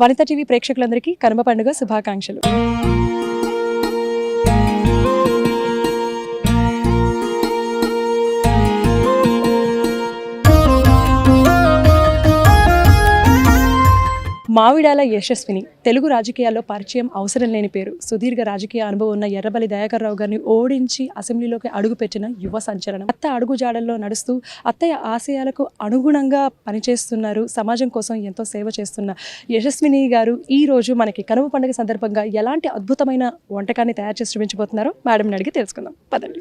వనిత TV ప్రేక్షకులందరికీ కనుమ పండుగ శుభాకాంక్షలు. మావిడాల యశస్విని. తెలుగు రాజకీయాల్లో పరిచయం అవసరం లేని పేరు. సుదీర్ఘ రాజకీయ అనుభవం ఉన్న ఎర్రబలి దయాకర్ రావు గారిని ఓడించి అసెంబ్లీలోకి అడుగుపెట్టిన యువ సంచలనం. అత్త అడుగు జాడల్లో నడుస్తూ అత్తయ్య ఆశయాలకు అనుగుణంగా పనిచేస్తున్నారు. సమాజం కోసం ఎంతో సేవ చేస్తున్న యశస్విని గారు ఈ రోజు మనకి కనుమ పండుగ సందర్భంగా ఎలాంటి అద్భుతమైన వంటకాన్ని తయారు చేసి చూపించబోతున్నారో మేడంని అడిగి తెలుసుకుందాం. పదండి.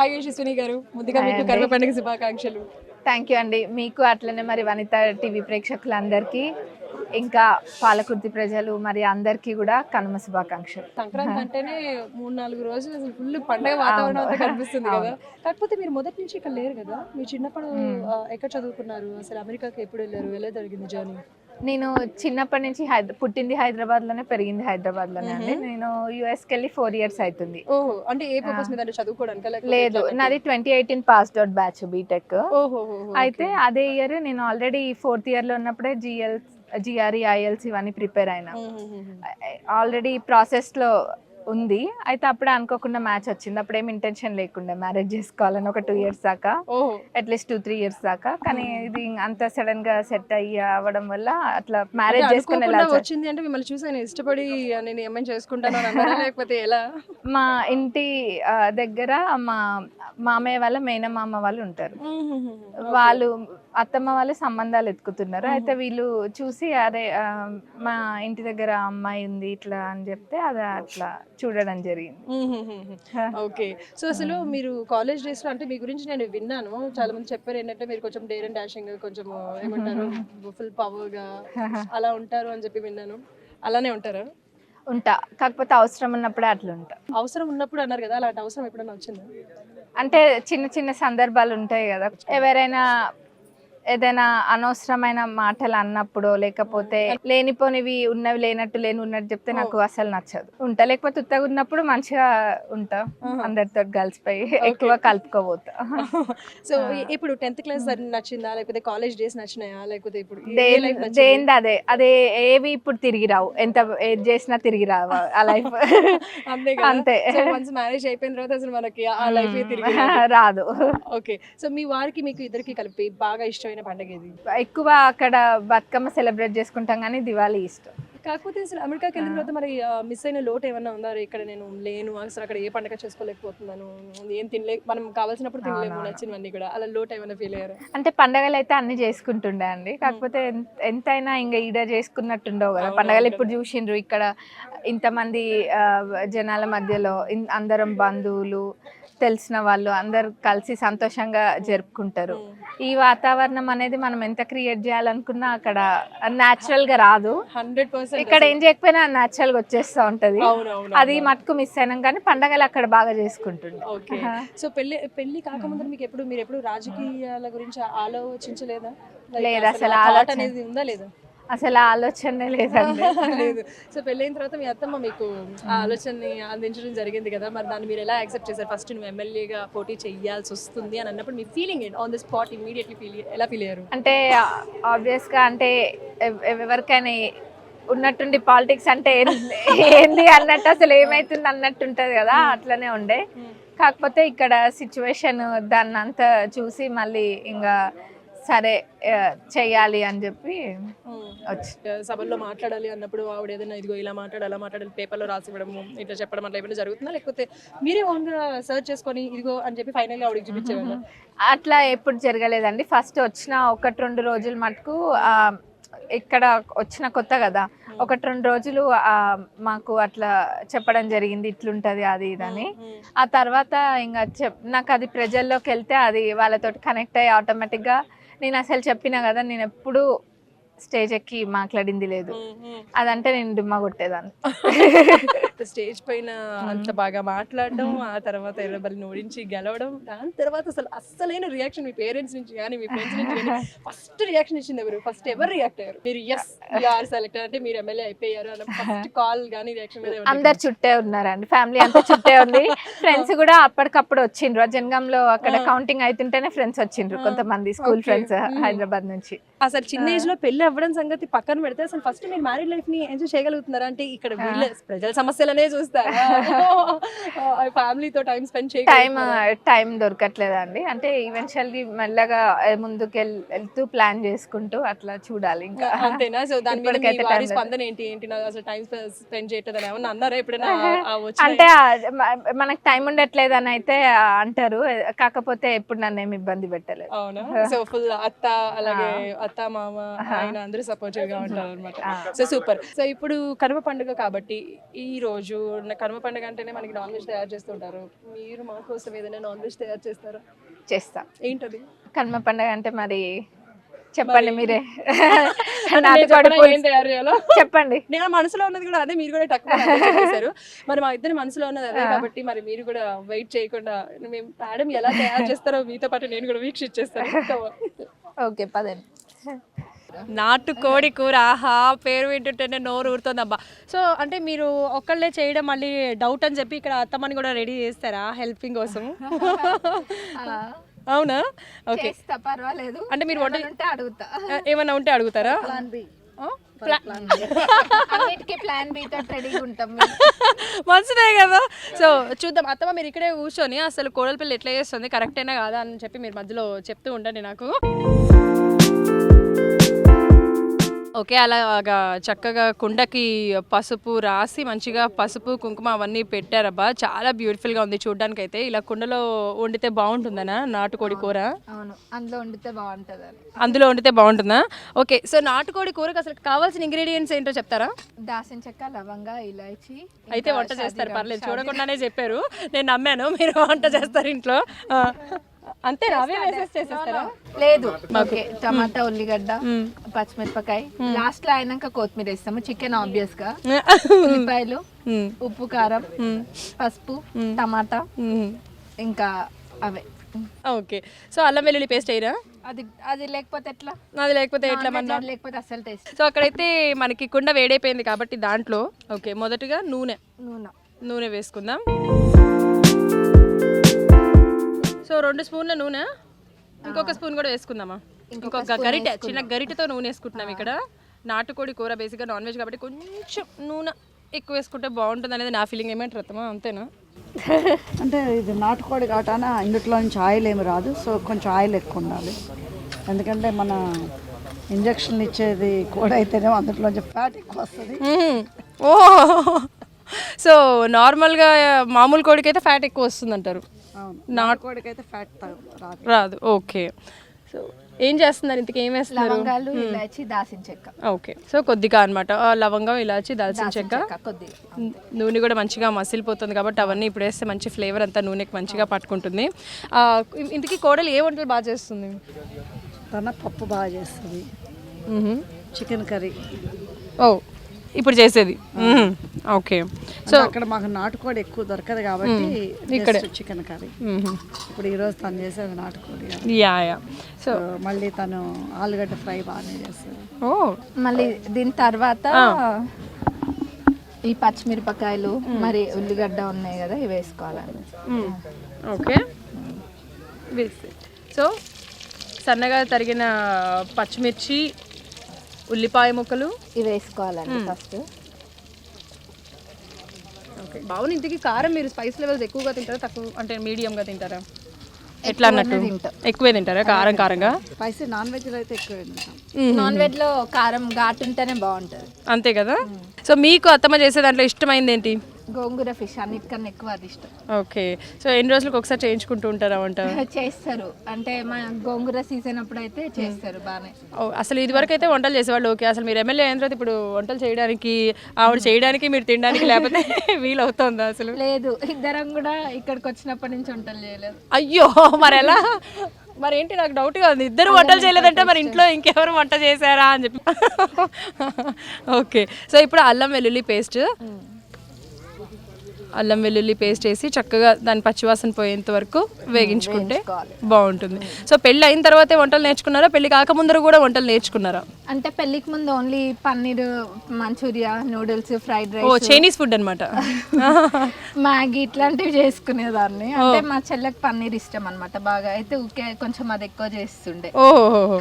హాయ్ యశస్విని గారు. ముందుగా మీకు. కనుమ పండుగ శుభాకాంక్షలు. థ్యాంక్ యూ అండి. మీకు అట్లనే మరి వనిత టీవీ ప్రేక్షకులందరికీ ఇంకా పాలకుర్తి ప్రజలు మరి అందరికీ కూడా కనుమ శుభాకాంక్షలు. సంక్రాంతి అంటేనే మూడు నాలుగు రోజులు ఫుల్ పండగ వాతావరణం కనిపిస్తుంది కదా. కాకపోతే మీరు మొదటి నుంచి ఇక్కడ లేరు కదా. మీరు చిన్నప్పుడు ఎక్కడ చదువుకున్నారు? అసలు అమెరికాకి ఎప్పుడు వెళ్ళారు? ఎలా జరిగింది జర్నీ నేను చిన్నప్పటి నుంచి పుట్టింది హైదరాబాద్లోనే పెరిగింది హైదరాబాద్లోనే అండి. నేను యుఎస్కి వెళ్ళి ఫోర్ ఇయర్స్ అవుతుంది అంటే ఏ పర్పస్ మీద అంటే చదువుకోవడానికి లేదు నాది twenty eighteen pass out batch B Tech. అయితే అదే ఇయర్ నేను ఆల్రెడీ ఫోర్త్ ఇయర్లో ఉన్నప్పుడే జిఎల్ జిఆర్ఈ ఐఎల్స్ ఇవన్నీ ప్రిపేర్ అయినా. ఆల్రెడీ ప్రాసెస్లో ఉంది. అయితే అప్పుడే అనుకోకుండా మ్యాచ్ వచ్చింది. అప్పుడేం ఇంటెన్షన్ లేకుండే మ్యారేజ్ చేసుకోవాలని ఒక టూ ఇయర్స్ దాకా. At least two three years దాకా. కానీ ఇది అంత సడన్గా సెట్ అయ్యి అవ్వడం వల్ల అట్లా మ్యారేజ్ చేసుకుని వచ్చింది అంటే మిమ్మల్ని చూసి ఆయన ఇష్టపడి నేను ఏమైనా చేసుకుంటాను? లేకపోతే ఎలా? మా ఇంటి దగ్గర మా మామయ్య వాళ్ళ మేనమామ వాళ్ళు ఉంటారు. వాళ్ళు అత్తమ్మ వాళ్ళు సంబంధాలు ఎత్తుకుతున్నారు. అయితే వీళ్ళు చూసి అరే ఆ, మా ఇంటి దగ్గర అమ్మాయి ఉంది ఇట్లా అని చెప్తే అది అట్లా చూడడం జరిగింది. ఓకే. సో అసలు మీరు కాలేజ్ డేస్లో అంటే మీ గురించి నేను విన్నాను. చాలా మంది చెప్పారు ఏంటంటే మీరు కొంచెం డేర్ అండ్ డాషింగ్ కొంచెం ఏమంటారు ఫుల్ పవర్గా అలా ఉంటారు అని చెప్పి విన్నాను. అలానే ఉంటారా? ఉంటా. కాకపోతే అవసరం ఉన్నప్పుడే అట్లా ఉంటా. అవసరం ఉన్నప్పుడు అన్నారు కదా అలాంటి అవసరం ఎప్పుడైనా వచ్చిందా? అంటే చిన్న చిన్న సందర్భాలు ఉంటాయి కదా. ఎవరైనా ఏదైనా అనవసరమైన మాటలు అన్నప్పుడు లేకపోతే లేనిపోనివి ఉన్నవి లేనట్టు లేని ఉన్నట్టు చెప్తే నాకు అసలు నచ్చదు. ఉంటా లేకపోతే ఉత్తగా ఉన్నప్పుడు మంచిగా ఉంటా. అందరితో కలిసిపోయి ఎక్కువ కలుపుకోబోతా. సో ఇప్పుడు టెన్త్ క్లాస్ నచ్చిందా? లేకపోతే కాలేజ్ డేస్ నచ్చినాయా? లేకపోతే ఇప్పుడు? దేనిది అదే అదే ఏవి ఇప్పుడు తిరిగి రావు. ఎంత ఏది చేసినా తిరిగి రావు ఆ లైఫ్. అంతే వన్స్ మ్యారేజ్ అయిపోయిన తర్వాత అసలు మనకి ఆ లైఫ్ తిరిగి రాదు. ఓకే. సో మీ వారికి మీకు ఇద్దరికి కలిపి బాగా ఇష్టమైన పండుగ ఇది? ఎక్కువ అక్కడ బతుకమ్మ సెలబ్రేట్ చేసుకుంటాం కానీ దివాళీ ఇష్టం. కాకపోతే అసలు అమెరికాకి వెళ్ళిన తర్వాత మరి మిస్ అయిన లోటు ఏమన్నా ఉందా? ఇక్కడ నేను లేను అసలు అక్కడ ఏ పండగ చేసుకోలేకపోతున్నాను ఏం తినలే మనం కావాల్సినప్పుడు తినలేము. నచ్చినవన్నీ కూడా. అలా లోటు ఏమైనా ఫీల్ అయ్యారా? అంటే పండగలు అయితే అన్ని చేసుకుంటుండే అండి. కాకపోతే ఎంత- ఎంతైనా ఇంకా ఈడ చేసుకున్నట్టుండవు కదా. పండగలు ఇప్పుడు చూసిండ్రు? ఇక్కడ ఇంతమంది జనాల మధ్యలో అందరం బంధువులు తెలిసిన వాళ్ళు అందరు కలిసి సంతోషంగా జరుపుకుంటారు. ఈ వాతావరణం అనేది మనం ఎంత క్రియేట్ చేయాలనుకున్నా అక్కడ న్యాచురల్గా రాదు. హండ్రెడ్ పర్సెంట్ ఇక్కడ ఏం చేయకపోయినా న్యాచురల్గా వచ్చేస్తా ఉంటది. అది మటుకు మిస్ అయినాం కానీ పండగలు అక్కడ బాగా చేసుకుంటుండే. ఓకే. సో పెళ్ళి పెళ్ళి కాకముందు మీకు ఎప్పుడు మీరు ఎప్పుడు రాజకీయాల గురించి ఆలోచించలేదా? లేదు, అసలు అనేది ఉందా లేదా? అసలు ఆలోచనే లేదండి. లేదు. సో పెళ్ళైన తర్వాత మీ అత్తమ్మ మీకు ఆ ఆలోచనని అందించడం జరిగింది కదా. మరి దాన్ని మీరు ఎలా యాక్సెప్ట్ చేశారు? ఫస్ట్ నువ్వు ఎమ్మెల్యేగా పోటీ చేయాల్సి వస్తుంది అని అన్నప్పుడు మీ ఫీలింగ్ ఏంటి? On the spot immediately feel ఎలా ఫీల్ అయ్యారు? అంటే ఆబ్వియస్గా అంటే ఎవ్- ఎవ్- ఎవరికైనా ఉన్నట్టుండి పాలిటిక్స్ అంటే ఏంది ఏంది అన్నట్టు అసలు ఏమైతుంది అన్నట్టు ఉంటది కదా. అట్లనే ఉండే. కాకపోతే ఇక్కడ సిచ్యువేషన్ దాన్ని అంతా చూసి మళ్ళీ ఇంకా సరే చెయ్యాలి అని చెప్పి వచ్చి. సభల్లో మాట్లాడాలి అన్నప్పుడు ఆవిడ ఏదైనా ఇదిగో ఇలా మాట్లాడాలి అలా మాట్లాడాలి పేపర్లో రాసి ఇట్లా చెప్పడం అట్లా ఏమైనా జరుగుతుందా? లేకపోతే మీరే ఓన్గా సర్చ్ చేసుకొని ఇదిగో అని చెప్పి ఫైనల్గా ఆవిడకి చూపించేవాళ్ళ? అట్లా ఎప్పుడు జరగలేదండి. ఫస్ట్ వచ్చిన ఒకటి రెండు రోజులు మటుకు ఇక్కడ వచ్చిన కొత్త కదా ఒకటి రెండు రోజులు మాకు అట్లా చెప్పడం జరిగింది ఇట్లుంటది అది ఇదని ఆ తర్వాత ఇంకా చెప్ నాకు అది ప్రజల్లోకి వెళ్తే అది వాళ్ళతోటి కనెక్ట్ అయ్యి ఆటోమేటిక్గా నేను అసలు చెప్పిన కదా నేను ఎప్పుడు స్టేజ్ ఎక్కి మాట్లాడింది లేదు. అదంటే నేను డుమ్మా కొట్టేదాన్ని. స్టేజ్ పైన అంత బాగా మాట్లాడడం ఆ తర్వాత ఎర్రబల్లిని ఓడించి గెలవడం దాని తర్వాత అసలు అస్సలైన రియాక్షన్ మీ పేరెంట్స్ నుంచి కానీ మీ ఫ్రెండ్స్ నుంచి కానీ ఫస్ట్ రియాక్షన్ ఇచ్చింది ఎవరు? ఫస్ట్ ఎవరు రియాక్ట్ అయ్యారు? మీరు ఎస్ ఆర్ సెలెక్ట్ అంటే మీరు ఎమ్మెల్యే అయిపోయారు అన్న ఫస్ట్ కాల్ కానీ రియాక్షన్ మీద అందరు చుట్టే ఉన్నారండి. ఫ్యామిలీ అంతా చుట్టే ఉంది. ఫ్రెండ్స్ కూడా అప్పటికప్పుడు వచ్చిండ్రు. జనగంలో అక్కడ కౌంటింగ్ అవుతుంటేనే ఫ్రెండ్స్ వచ్చిండ్రు కొంతమంది స్కూల్. ఫ్రెండ్స్. హైదరాబాద్ నుంచి. అసలు చిన్న ఏజ్లో పెళ్ళి అవ్వడం సంగతి పక్కన పెడితే అసలు ఫస్ట్ మీరు మ్యారీడ్ లైఫ్ని ఎంజాయ్ చేయగలుగుతున్నారా? అంటే ఇక్కడ వీళ్ళే ప్రజల సమస్యలనే చూస్తారా. ఫ్యామిలీతో టైం స్పెండ్ టైం చేయ టైం దొరకట్లేదండి. అంటే ఈవెన్చువల్లీ మెల్లగా ముందుకు వెళ్- వెళ్తూ ప్లాన్ చేసుకుంటూ అట్లా చూడాలి ఇంకా. అంతేనా? సో దాని మీద స్పందన ఏంటి? ఏంటి? అసలు టైం స్పెండ్ చేయట్లేదు ఏమన్నా అన్నారా ఎప్పుడైనా? అంటే మనకు టైం ఉండట్లేదు అని అయితే అంటారు. కాకపోతే ఎప్పుడు నన్ను ఏమి ఇబ్బంది పెట్టలేదు. అవునా? సో ఫుల్ అత్త అలాగే అత్త మామ ఆయన అందరూ సపోర్టివ్గా ఉంటారు అనమాట. సో సూపర్ సో ఇప్పుడు కనుమ పండుగ కాబట్టి ఈ రోజు కనుమ పండుగ అంటేనే మనకి నాన్ వెజ్ తయారు చేస్తుంటారు మీరు మా కోసం ఏదైనా నాన్ వెజ్ తయారు చేస్తారా చేస్తా ఏంటది కనుమ పండుగ అంటే మరి చెప్పండి మరి- చెప్పండి నేను మనసులో ఉన్నది కూడా అదే మీరు కూడా తక్కువ చెప్పేశారు మరి మా ఇద్దరి మనసులో ఉన్నది అదే కాబట్టి మరి మీరు కూడా వెయిట్ చేయకుండా మేము మేడం ఎలా తయారు చేస్తారో మీతో పాటు నేను కూడా వీక్షించేస్తాను ఓకే పదండి నాటుకోడి కూర ఆహా పేరు వింటుంటేనే నోరు ఊరుతుందబ్బా సో అంటే మీరు ఒక్కళ్ళే చేయడం మళ్ళీ డౌట్ అని చెప్పి ఇక్కడ అత్తమ్మని కూడా రెడీ చేస్తారా హెల్పింగ్ కోసం? అవునా? ఓకే పర్వాలేదు. అంటే మీరు వంట ఉంటే అడుగుతా. ఏమన్నా ఉంటే అడుగుతారా? ప్లాన్ మంచిదే కదా. సో చూద్దాం. అత్తమ్మ మీరు ఇక్కడే కూర్చొని అసలు కోడల పిల్ల ఎట్లా చేస్తుంది? కరెక్టేనా కాదా అని చెప్పి మీరు మధ్యలో చెప్తూ ఉండండి నాకు. ఓకే అలాగా చక్కగా కుండకి పసుపు రాసి మంచిగా పసుపు కుంకుమ అవన్నీ పెట్టారబ్బా చాలా బ్యూటిఫుల్గా ఉంది చూడడానికి అయితే ఇలా కుండలో వండితే బాగుంటుందనా? నాటుకోడి కూర? అవును. అందులో వండితే బాగుంటది అందులో వండితే బాగుంటుందా? ఓకే సో నాటుకోడి కూరకు అసలు కావాల్సిన ఇంగ్రీడియంట్స్ ఏంటో చెప్తారా? దాసిన చెక్క లవంగా ఇలాచి అయితే వంట చేస్తారు పర్లేదు. చూడకుండానే చెప్పారు. నేను నమ్మాను. మీరు వంట చేస్తారు ఇంట్లో. అంతే అవే వేసేసి చేసేస్తారా? లేదు. ఓకే టమాటా ఉల్లిగడ్డ మ్మ్. పచ్చిమిరపకాయ. లాస్ట్లో అయినాక కొత్తిమీర వేస్తాము. చికెన్ ఆబ్వియస్గా. ఉల్లిపాయలు మ్మ్. ఉప్పు కారం. పసుపు టమాటా. ఇంకా అవే. ఓకే. సో అల్లం వెల్లుల్లి పేస్ట్ అయ్యరా అది అది లేకపోతే ఎట్లా? అది లేకపోతే ఎట్లా మన లేకపోతే అసలు టేస్ట్ సో అక్కడైతే మనకి కుండ వేడైపోయింది కాబట్టి దాంట్లో ఓకే మొదటగా నూనె. నూనె. నూనె వేసుకుందాం. సో రెండు స్పూన్ల నూనె. ఇంకొక స్పూన్ కూడా వేసుకుందామా? ఇంకొక గరిటె చిన్న గరిటెతో నూనె వేసుకుంటున్నాం ఇక్కడ. నాటుకోడి కూర బేసిక్గా నాన్ వెజ్ కాబట్టి కొంచెం నూనె ఎక్కువ వేసుకుంటే బాగుంటుంది అనేది నా ఫీలింగ్ ఏమంటారు అత్తమా అంతేనా? అంటే ఇది నాటుకోడి కాటాన ఇందులో నుంచి ఆయిల్ ఏమి రాదు. సో కొంచెం ఆయిల్ ఎక్కువ ఉండాలి. ఎందుకంటే మన ఇంజక్షన్లు ఇచ్చేది కోడి అయితేనే అందులోంచి ఫ్యాట్ ఎక్కువ వస్తుంది. ఓ సో నార్మల్గా మామూలు కోడికి అయితే ఫ్యాట్ ఎక్కువ వస్తుంది అంటారు అవును. నాటుకోడికి అయితే ఫ్యాట్ రాదు. రాదు. ఓకే. సో ఏం చేస్తున్నారు ఇంతకు? ఏం వేస్తున్నారు? లవంగాలు ఇలాచి దాసిన చెక్క. ఓకే. సో కొద్దిగా అనమాట లవంగం ఇలాచి దాల్చిన చెక్క. కొద్దిగా. నూనె కూడా మంచిగా మసిలిపోతుంది కాబట్టి అవన్నీ ఇప్పుడు వేస్తే మంచి ఫ్లేవర్ అంతా నూనెకి మంచిగా పట్టుకుంటుంది. ఆ, ఇ- ఇంతకీ కోడలు ఏ వంటలు బాగా చేస్తుంది? తన పప్పు బాగా చేస్తుంది. Chicken curry. ఓ. ఇప్పుడు చేసేది. ఓకే. సో అక్కడ మాకు నాటుకోడి ఎక్కువ దొరకదు కాబట్టి ఇక్కడే. Chicken curry. ఇప్పుడు ఈరోజు తను చేసేది నాటుకోడి యా యా. సో మళ్ళీ తను ఆలుగడ్డ ఫ్రై బాగానే చేస్తుంది. ఓ. మళ్ళీ దీని తర్వాత ఈ పచ్చిమిరపకాయలు మరి ఉల్లిగడ్డ ఉన్నాయి కదా ఇవి వేసుకోవాలండి మ్మ్. ఓకే. వేసి సో సన్నగా తరిగిన పచ్చిమిర్చి ఉల్లిపాయ ముక్కలు? ఇవి వేసుకోవాలండి ఫస్ట్. ఓకే. బాగుంది ఇంతకీ కారం మీరు స్పైస్ లెవెల్స్ ఎక్కువగా తింటారా తక్కువ అంటే మీడియంగా తింటారా? ఎట్లా అన్నట్టు. ఎక్కువే తింటారా? కారం కారంగా? స్పైసీ నాన్ వెజ్లో అయితే ఎక్కువ తింటాం. నాన్ వెజ్లో కారం ఘాటు ఉంటేనే బాగుంటది అంతే కదా? సో మీకు అత్తమ్మ చేసే దాంట్లో ఇష్టమైంది ఏంటి? గోంగూర ఫిష్ అన్నిటికన్నా ఎక్కువ అది ఇష్టం. ఓకే. సో ఎన్ని రోజులకు ఒకసారి చేయించుకుంటూ ఉంటారా వంట? చేస్తారు. అంటే మా గోంగూర సీజన్ అప్పుడు అయితే చేస్తారు బాగానే ఓ, అసలు ఇది వరకు అయితే వంటలు చేసేవాళ్ళు ఓకే. అసలు మీరు ఎమ్మెల్యే అయిన తర్వాత ఇప్పుడు వంటలు చేయడానికి ఆవిడ చేయడానికి మీరు తినడానికి లేకపోతే వీలు అవుతుందా అసలు? లేదు. ఇద్దరం కూడా ఇక్కడికి వచ్చినప్పటి నుంచి వంటలు చేయలేదు. అయ్యో మరి ఎలా? మరి ఏంటి నాకు డౌట్గా ఉంది. ఇద్దరు వంటలు చేయలేదంటే మరి ఇంట్లో ఇంకెవరు వంట చేశారా అని చెప్పి. ఓకే. సో ఇప్పుడు అల్లం వెల్లుల్లి పేస్ట్. అల్లం వెల్లుల్లి పేస్ట్ వేసి చక్కగా దాని పచ్చివాసన పోయేంత వరకు వేగించుకుంటే బాగుంటుంది. సో పెళ్ళి అయిన తర్వాతే వంటలు నేర్చుకున్నారా? పెళ్ళి కాకముందర కూడా వంటలు నేర్చుకున్నారా? అంటే పెళ్ళికి ముందు only paneer manchurian noodles fried ఓ రైస్. చైనీస్ ఫుడ్ అనమాట మ్యాగీ ఇట్లాంటివి చేసుకునేదాన్ని. అంటే మా చెల్లెకి పన్నీర్ ఇష్టం అనమాట బాగా. అయితే ఊకే కొంచెం అది ఎక్కువ చేస్తుండే.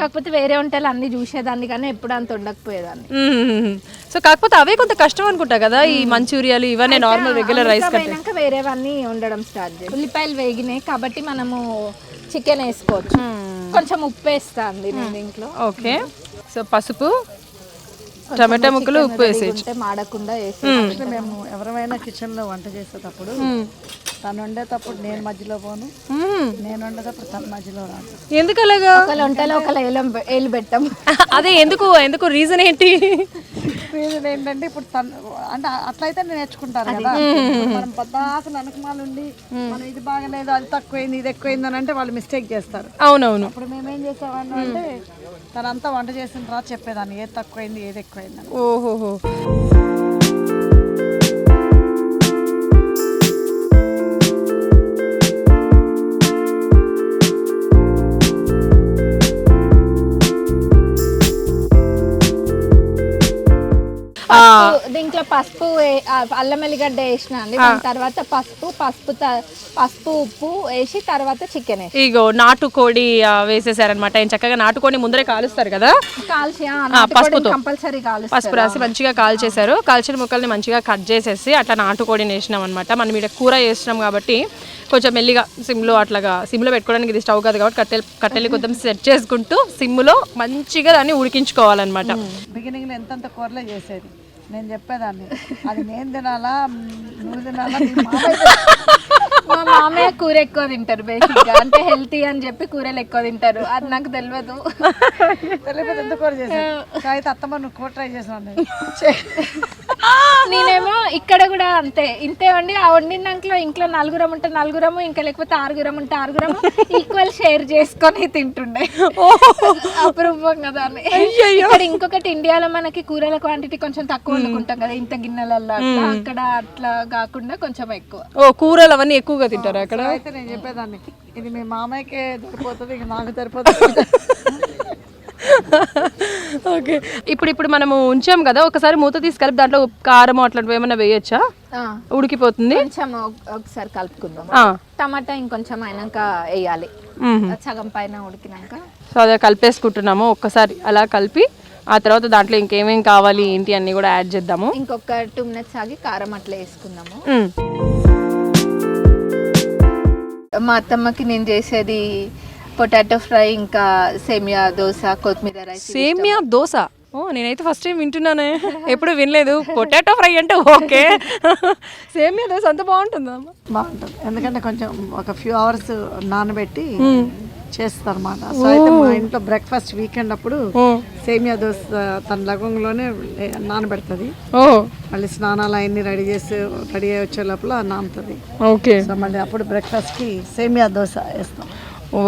కాకపోతే వేరే వంటలు అన్ని చూసేదాన్ని కానీ ఎప్పుడు అంత ఉండకపోయేదాన్ని. సో కాకపోతే అవే కొంత కష్టం అనుకుంటా కదా? ఈ మంచూరియాలు ఇవన్నీ నార్మల్ రెగ్యులర్ రైస్ పోయినాక వేరేవన్నీ ఉండడం స్టార్ట్ చేసి ఉల్లిపాయలు వేగినాయి కాబట్టి మనము చికెన్ వేసుకోవచ్చు. కొంచెం ఉప్పు వేస్తాంది నేను దీంట్లో. ఓకే. సో పసుపు టమాటా ముక్కలు ఉప్పు ఉంటే మాడకుండా వేసి అంటే మేము ఎవరైనా కిచెన్లో వంట చేసేటప్పుడు తను వండేటప్పుడు నేను మధ్యలో పోను. నేను వండేటప్పుడు తన మధ్యలో రాను ఎందుకు అలాగా ఒకళ్ళ వంటలో ఒకళ్ళ ఏలం ఏలు పెట్టాం అదే ఎందుకు ఎందుకు రీజన్ ఏంటి? రీజన్ ఏంటంటే ఇప్పుడు తను అంటే అట్లయితే నేను నేర్చుకుంటారు కదా. మనం పద్దాక ననకమాలు ఉండి మనం ఇది బాగలేదు అది తక్కువైంది ఇది ఎక్కువైంది అని అంటే వాళ్ళు మిస్టేక్ చేస్తారు. అవునవును. అప్పుడు మేము ఏం చేసేవాళ్ళం అంటే తనంతా వంట చేసిన తర్వాత చెప్పేదాన్ని ఏది తక్కువైంది ఏది ఎక్కువైంది ఓహోహో. దీంట్లో పసుపు అల్లం ఎల్లిగడ్డ వేసిన అండి. దాని తర్వాత పసుపు పసుపు త- పసుపు ఉప్పు వేసి తర్వాత చికెన్ ఇగో నాటుకోడి వేసేసారనమాట ఆయన చక్కగా నాటుకోడి ముందరే కాలుస్తారు కదా? కాల్చి పసుపుతో. కంపల్సరీ కాల్చి పసుపు రాసి మంచిగా కాల్చేశారు. కాల్చిన ముక్కల్ని మంచిగా కట్ చేసేసి అట్లా నాటుకోడిని వేసినాం అనమాట మనం ఇక్కడ కూర వేసినాం కాబట్టి కొంచెం మెల్లిగా సిమ్లో అట్లాగా సిమ్లో పెట్టుకోవడానికి ఇది స్టవ్ కాదు కాబట్టి కట్టెలు కట్టెలు కొంచెం సెట్ చేసుకుంటూ సిమ్లో మంచిగా దాన్ని ఉడికించుకోవాలన్నమాట. బిగినింగ్లో ఎంతంత కూరలే చేసేది? నేను చెప్పేదాన్ని. అది నేను తినాలా? నువ్వు తినాలా? నీ మామయ్య? మా మామయ్య కూర ఎక్కువ తింటారు బేసిక్గా అంటే హెల్తీ అని చెప్పి కూరలు ఎక్కువ తింటారు. అది నాకు తెలియదు తెలియకపోతే ఎంత కూర చేసేది అయితే అత్తమ్మ నువ్వు కూర ట్రై చేసినాను నేనేమో ఇక్కడ కూడా అంతే. ఇంతే వండి ఆ వండిన దాంట్లో ఇంట్లో నలుగురం ఉంటే నలుగురము ఇంకా లేకపోతే ఆరుగురం ఉంటే ఆరుగురము ఈక్వల్ షేర్ చేసుకొని తింటుండే. అపరూపం కదా అని ఇక్కడ ఇంకొకటి ఇండియాలో మనకి కూరల క్వాంటిటీ కొంచెం తక్కువ వండుకుంటాం కదా ఇంత గిన్నెలలో అట్లా అక్కడ అట్లా కాకుండా కొంచెం ఎక్కువ. ఓ కూరలు అవన్నీ ఎక్కువగా తింటారు అక్కడ? అయితే నేను చెప్పేదాన్ని. ఇది మీ మామయ్యకే సరిపోతుంది ఇక నాకు సరిపోతుంది. ఓకే. ఇప్పుడు ఇప్పుడు మనము ఉంచాం కదా ఒకసారి మూత తీసి కలిపి దాంట్లో కారం అట్లాంటివి ఏమైనా వేయచ్చా? ఉడికిపోతుంది. కొంచెం ఒక- ఒకసారి కలుపుకుందాం. టమాటా ఇంకొంచెం అయినాక వేయాలి. సగం పైన ఉడికినాక. సో అదే కలిపేసుకుంటున్నాము. ఒక్కసారి అలా కలిపి ఆ తర్వాత దాంట్లో ఇంకేమేం కావాలి ఏంటి అన్ని కూడా యాడ్ చేద్దాము. ఇంకొక టూ మినిట్స్ ఆగి కారం అట్లా వేసుకుందాము. మా అత్తమ్మకి నేను చేసేది పొటాటో ఫ్రై ఇంకా సేమియా దోశ కొత్తిమీర రైస్ సేమియా దోశ? ఓ నేనైతే ఫస్ట్ టైం వింటున్నానే. ఎప్పుడు వినలేదు. పొటాటో ఫ్రై అంటే ఓకే. సేమియా దోశ అంత బాగుంటుందా బాగుంటుంది. ఎందుకంటే కొంచెం ఒక ఫ్యూ అవర్స్ నానబెట్టి చేస్తారు అనమాట సో అయితే మా ఇంట్లో బ్రేక్ఫాస్ట్ వీకెండ్ అప్పుడు సేమియా దోశ తన లవంగంలోనే నానబెడుతుంది. ఓ. మళ్ళీ స్నానాలు అవన్నీ రెడీ చేసి రెడీ అయ్యి వచ్చే లోపల నానుతుంది. ఓకే. సో మళ్ళీ అప్పుడు బ్రేక్ఫాస్ట్కి సేమియా దోశ వేస్తాం. ఓ.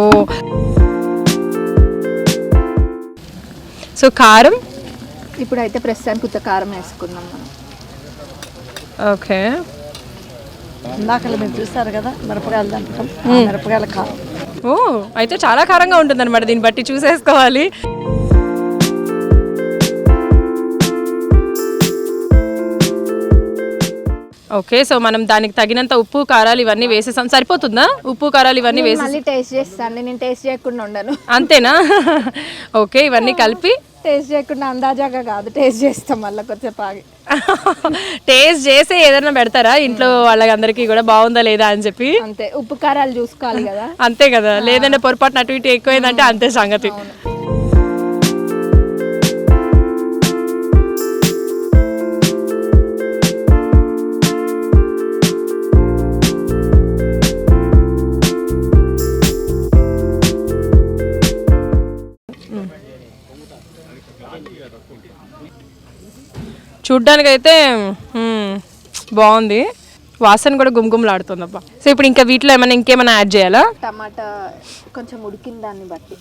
సో కారం? ఇప్పుడైతే ప్రస్తుతానికి ఉత్త కారం వేసుకుందాం మనం. ఓకే. ఇందాక మీరు చూస్తారు కదా మిరపకాయలు దంపటం మిరపకాయల కారం. ఓ అయితే చాలా కారంగా ఉంటుంది అనమాట దీన్ని బట్టి చూసేసుకోవాలి. ఓకే సో మనం దానికి తగినంత ఉప్పు కారాలు ఇవన్నీ వేసేసాం. సరిపోతుందా? ఉప్పు కారాలు ఇవన్నీ వేసి మళ్ళీ టేస్ట్ చేస్తాను నేను టేస్ట్ చేయకుండా ఉండను. అంతేనా? ఓకే ఇవన్నీ కలిపి టేస్ట్ చేయకుండా అందాజాగా కాదు టేస్ట్ చేస్తాం మళ్ళీ కొంచెం ఆగి. టేస్ట్ చేసి ఏదైనా పెడతారా? ఇంట్లో వాళ్ళందరికీ కూడా బాగుందా లేదా అని చెప్పి? అంతే ఉప్పు కారాలు చూసుకోవాలి కదా. అంతే కదా లేదంటే పొరపాటున అటు ఇటు ఎక్కువైందంటే అంతే సంగతి. చూడ్డానికైతే బాగుంది. వాసన కూడా గుమగుమలాడుతుంది అబ్బా సో ఇప్పుడు ఇంకా వీటిలో ఏమైనా ఇంకేమైనా యాడ్ చేయాలా? టమాటా కొంచెం ఉడికిన దాన్ని బట్టి.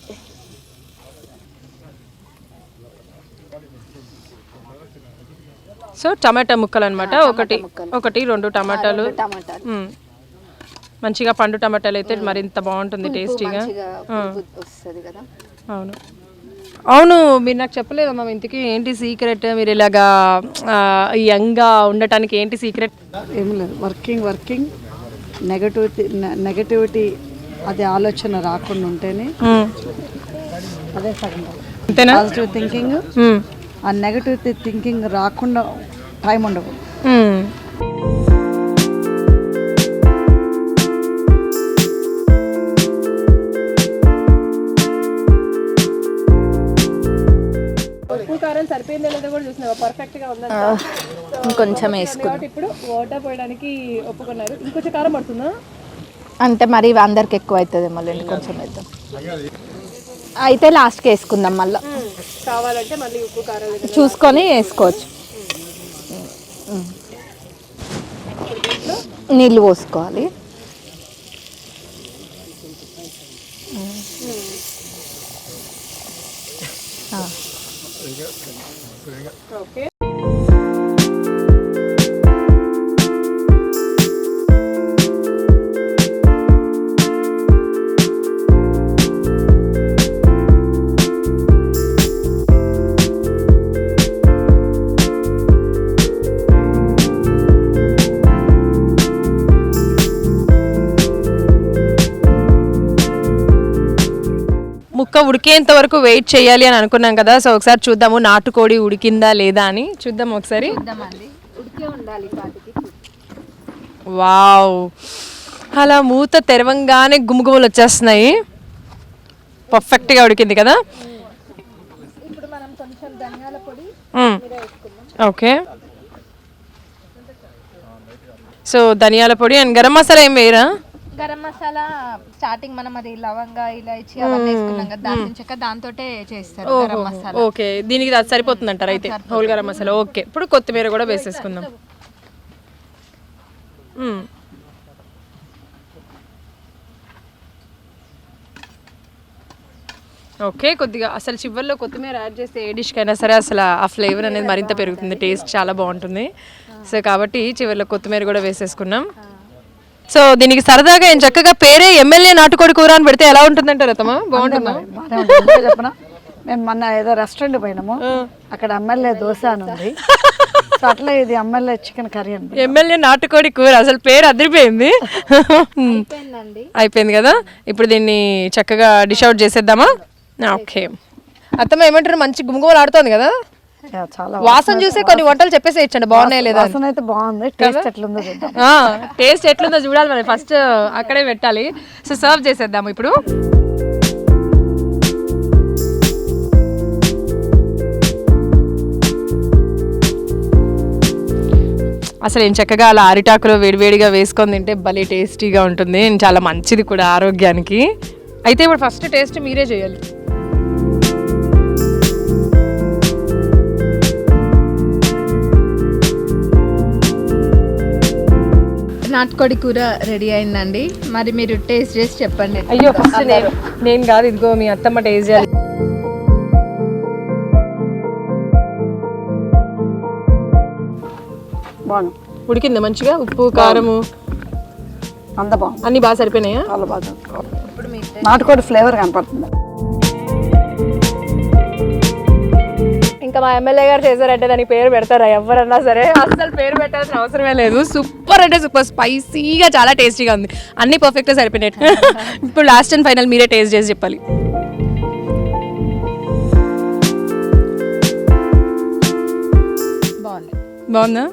సో టమాటా ముక్కలు అనమాట ఒకటి ఒకటి రెండు టమాటాలు. మంచిగా పండు టమాటాలు అయితే మరింత బాగుంటుంది టేస్టీగా. అవును. అవును మీరు నాకు చెప్పలేదమ్మా ఇంతకీ ఏంటి సీక్రెట్ మీరు ఇలాగా యంగ్గా ఉండటానికి ఏంటి సీక్రెట్ ఏం లేదు వర్కింగ్ వర్కింగ్ నెగటివిటీ నెగటివిటీ అది ఆలోచన రాకుండా ఉంటేనే అదే సగం. Positive thinking. ఆ నెగటివ్ థింకింగ్ రాకుండా టైం ఉండదు. సరిపోయిందో లేదో కూడా చూసినావా పర్ఫెక్ట్గా ఇంకొంచెం వేసుకున్నాం ఇప్పుడు వాటర్ పోయడానికి ఒప్పుకున్నారు. ఇంకొంచెం కారం పడుతుందా? అంటే మరి అందరికి ఎక్కువ అవుతుంది మళ్ళీ కొంచెం వేద్దాం. అయితే లాస్ట్కి వేసుకుందాం మళ్ళీ. కావాలంటే మళ్ళీ ఉప్పు కారం చూసుకొని వేసుకోవచ్చు. నీళ్ళు పోసుకోవాలి ఆ. ఓకే ముక్క ఉడికేంత వరకు వెయిట్ చేయాలి అని అనుకున్నాం కదా సో ఒకసారి చూద్దాము నాటుకోడి ఉడికిందా లేదా అని. చూద్దాం ఒకసారి. వావ్. అలా మూత తెరవంగానే గుమగుమలు వచ్చేస్తున్నాయి. పర్ఫెక్ట్గా ఉడికింది కదా. ఓకే. సో ధనియాల పొడి అండ్ గరం మసాలా ఏం వేయరా? గరం మసాలా స్టార్టింగ్ మనం అది లవంగా ఇలాచి అవన్నీ వేసుకున్నాం కదా దాని చెక్క దాంతో చేస్తారు గరం మసాలా. ఓకే. దీనికి అది సరిపోతుంది అంటారు అయితే హోల్ గరం మసాలా. ఓకే. ఇప్పుడు కొత్తిమీర కూడా వేసేసుకుందాం. ఓకే కొద్దిగా అసలు చివరిలో కొత్తిమీర యాడ్ చేస్తే ఏ డిష్కైనా సరే అసలు ఆ ఫ్లేవర్ అనేది మరింత పెరుగుతుంది. టేస్ట్ చాలా బాగుంటుంది. సో కాబట్టి చివరిలో కొత్తిమీర కూడా వేసేసుకున్నాం. సో దీనికి సరదాగా ఏం చక్కగా పేరే ఎమ్మెల్యే నాటుకోడి కూర అని పెడితే ఎలా ఉంటుందంటారు అతమా బాగుంటుందా? చెప్పనా? మేము మొన్న ఏదో రెస్టారెంట్ పోయినాము. అక్కడ ఎమ్మెల్యే దోశ అని ఉంది. సో అట్లా ఇది ఎమ్మెల్యే చికెన్ కర్రీ అండి ఎమ్మెల్యే నాటుకోడి కూర అసలు పేరు అదిరిపోయింది. అయిపోయింది కదా? ఇప్పుడు దీన్ని చక్కగా డిష్ అవుట్ చేసేద్దామా? ఓకే. అత్తమ్మ ఏమంటారు? మంచి గుమగుమలు ఆడుతోంది కదా? వాసన చూసే కొన్ని వంటలు చెప్పేసి ఇచ్చండి. బాగున్నాయి లేదా వాసన అయితే బాగుంది. టేస్ట్ ఎట్లుందో చూద్దాం. టేస్ట్ ఎట్లుందో చూడాలి మరి. ఫస్ట్ అక్కడే పెట్టాలి. సో సర్వ్ చేసేద్దాము ఇప్పుడు. అసలు ఏం చక్కగా అలా అరిటాకులో వేడివేడిగా వేసుకొని తింటే భలే టేస్టీగా ఉంటుంది. చాలా మంచిది కూడా ఆరోగ్యానికి. అయితే ఇప్పుడు ఫస్ట్ టేస్ట్ మీరే చేయాలి. నాటుకోడి కూర రెడీ అయిందండి. మరి మీరు టేస్ట్ చేసి చెప్పండి. అయ్యో ఫస్ట్ నేను నేను కాదు ఇదిగో మీ అత్తమ్మ టేస్ట్ చేయాలి. బాగుంది. ఉడికిందా మంచిగా? ఉప్పు కారము? అంత బాగుంది. అన్ని బాగా సరిపోయినాయా? చాలా బాగా నాటుకోడి ఫ్లేవర్ కనపడుతుంది. మా ఎమ్మెల్యే గారు చేశారంటే దానికి పేరు పెడతారా? ఎవరన్నా సరే. అసలు పేరు పెట్టాల్సిన అవసరమే లేదు. సూపర్ అంటే సూపర్ స్పైసీగా చాలా టేస్టీగా ఉంది. అన్ని పర్ఫెక్ట్గా సరిపోయినాయి. ఇప్పుడు లాస్ట్ అండ్ ఫైనల్ మీరే టేస్ట్ చేసి చెప్పాలి. బాగుంది.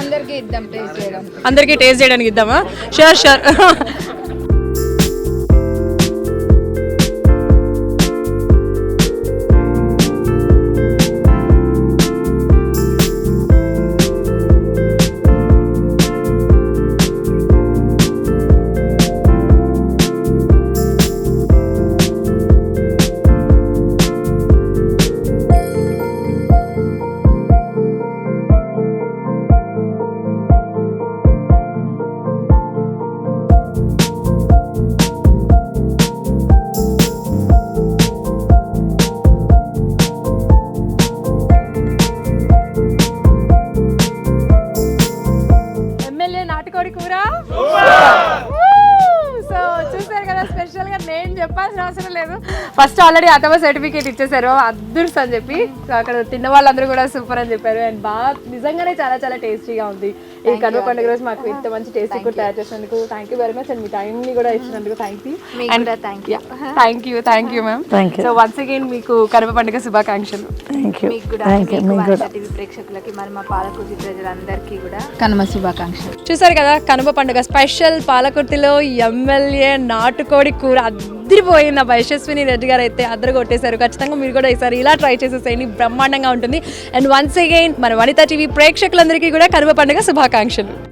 అందరికీ ఇద్దాం టేస్ట్ చేయడం అందరికీ టేస్ట్ చేయడానికి ఇద్దామా? షూర్ షూర్ ఆల్రెడీ అతవ సర్టిఫికేట్ ఇచ్చేసారు అదృష్టం అని చెప్పి అక్కడ తిన్న వాళ్ళందరూ కూడా సూపర్ అని చెప్పారు. అండ్ బాగా నిజంగానే చాలా చాలా టేస్టీగా ఉంది. ఈ కనుమ పండుగ రోజు మాకు ఇంత మంచి టేస్టీ కూడా తయారు చేసినందుకు thank you very much and me time ని కూడా ఇచ్చినందుకు థ్యాంక్ యూ కూడా thank you thank you thank you ma'am. So once again మీకు కనుమ పండుగ శుభాకాంక్షలు. థ్యాంక్ యూ మీకు కూడా థ్యాంక్ యూ మీకు మీకు కూడా వార్తా టీవీ ప్రేక్షకులకి మరి మా పాలకుర్తి ప్రజలందరికీ కూడా కనుమ శుభాకాంక్షలు. చూసారు కదా కనుమ పండుగ స్పెషల్ పాలకుర్తిలో ఎమ్మెల్యే నాటుకోడి కూర అద్దరిపోయింది ఆ యశస్విని రెడ్డి గారు అయితే అద్దరు కొట్టేశారు ఖచ్చితంగా మీరు కూడా ఈసారి ఇలా ట్రై చేసేసేయండి. బ్రహ్మాండంగా ఉంటుంది. అండ్ వన్స్ అగైన్ మన వనితా టీవీ ప్రేక్షకులందరికీ కూడా కనుమ పండుగ శుభాకాంక్షలు